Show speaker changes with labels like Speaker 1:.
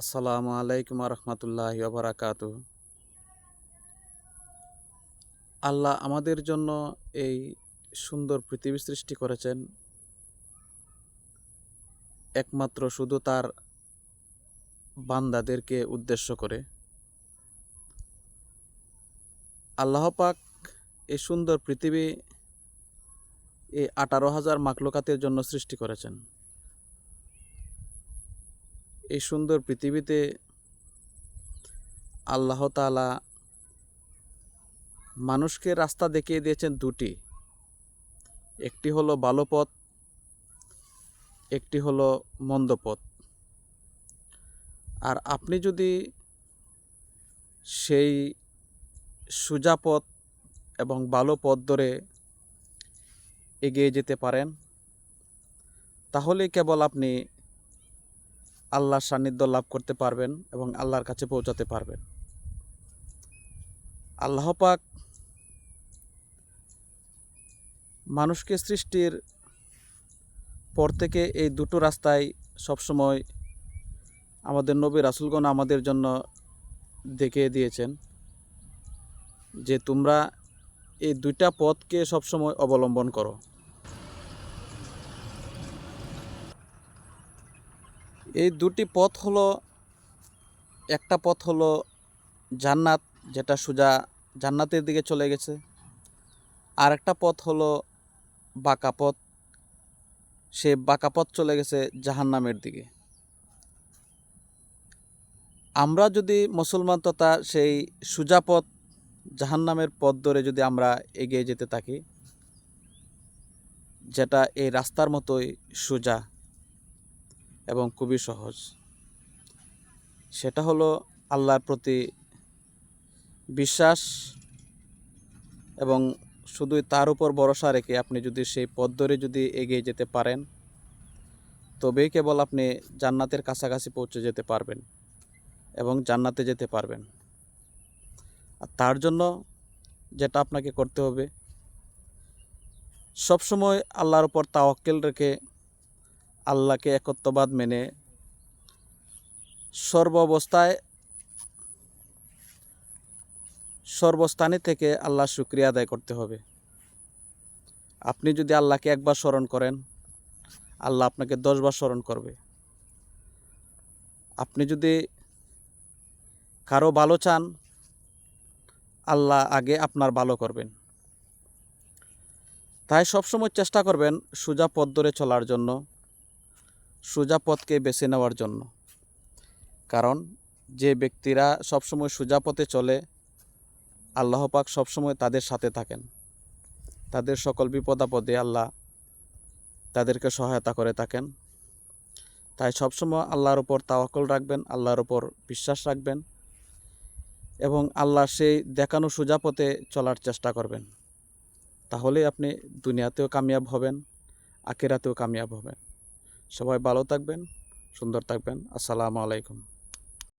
Speaker 1: আসসালামু আলাইকুম রহমতুল্লাহ বারাকাত আল্লাহ আমাদের জন্য এই সুন্দর পৃথিবী সৃষ্টি করেছেন। একমাত্র শুধু তার বান্দাদেরকে উদ্দেশ্য করে। আল্লাহ পাক এই সুন্দর পৃথিবী এই আঠারো হাজার মাকলুকাতের জন্য সৃষ্টি করেছেন। এই সুন্দর পৃথিবীতে আল্লাহ তালা মানুষকে রাস্তা দেখিয়ে দিয়েছেন দুটি। একটি হলো ভালো পথ, একটি হলো মন্দ পথ। আর আপনি যদি সেই সোজা পথ এবং ভালো পথ ধরে এগিয়ে যেতে পারেন, তাহলে কেবল আপনি আল্লাহর সান্নিধ্য লাভ করতে পারবেন এবং আল্লাহর কাছে পৌঁছাতে পারবেন। আল্লাহ পাক মানুষকে সৃষ্টির পর থেকে এই দুটো রাস্তায় সবসময় আমাদের নবী রাসুলগণ আমাদের জন্য দেখিয়ে দিয়েছেন যে তোমরা এই দুইটা পথকে সবসময় অবলম্বন করো। এই দুটি পথ হলো, একটা পথ হলো জান্নাত, যেটা সোজা জান্নাতের দিকে চলে গেছে। আর একটা পথ হলো বাঁকা পথ, সে বাঁকা পথ চলে গেছে জাহান্নামের দিকে। আমরা যদি মুসলমান তথা সেই সোজা পথ, জাহান্নামের পথ ধরে যদি আমরা এগিয়ে যেতে থাকি, যেটা এই রাস্তার মতোই সোজা। এবং খুবই সহজ। সেটা হলো আল্লাহর প্রতি বিশ্বাস এবং শুধুই তার উপর ভরসা রেখে আপনি যদি সেই পথ ধরে যদি এগিয়ে যেতে পারেন, তবেই কেবল আপনি জান্নাতের কাছাকাছি পৌঁছে যেতে পারবেন এবং জান্নাতে যেতে পারবেন। আর তার জন্য যেটা আপনাকে করতে হবে, সবসময় আল্লাহর উপর তাওয়াক্কেল রেখে আল্লাহকে একত্ববাদ মেনে সর্ব অবস্থায় সর্বস্থানে থেকে আল্লাহ শুক্রিয়া আদায় করতে হবে। আপনি যদি আল্লাহকে একবার স্মরণ করেন, আল্লাহ আপনাকে দশবার স্মরণ করবে। আপনি যদি কারও ভালো চান, আল্লাহ আগে আপনার ভালো করবেন। তাই সবসময় চেষ্টা করবেন সোজা পথ ধরে চলার জন্য। সোজা পথকে বেছে নেওয়ার জন্য। কারণ, যে ব্যক্তিরা সবসময় সোজা পথে চলে, আল্লাহ পাক সবসময় তাদের সাথে থাকেন। তাদের সকল বিপদাপদে আল্লাহ তাদেরকে সহায়তা করে থাকেন। তাই সবসময় আল্লাহর উপর তাওয়াকল রাখবেন, আল্লাহর উপর বিশ্বাস রাখবেন এবং আল্লাহ সেই দেখানো সোজা পথে চলার চেষ্টা করবেন। তাহলে আপনি দুনিয়াতেও কামিয়াব হবেন, আখেরাতেও কামিয়াব হবেন। সবাই ভালো থাকবেন সুন্দর থাকবেন। আসসালামু আলাইকুম।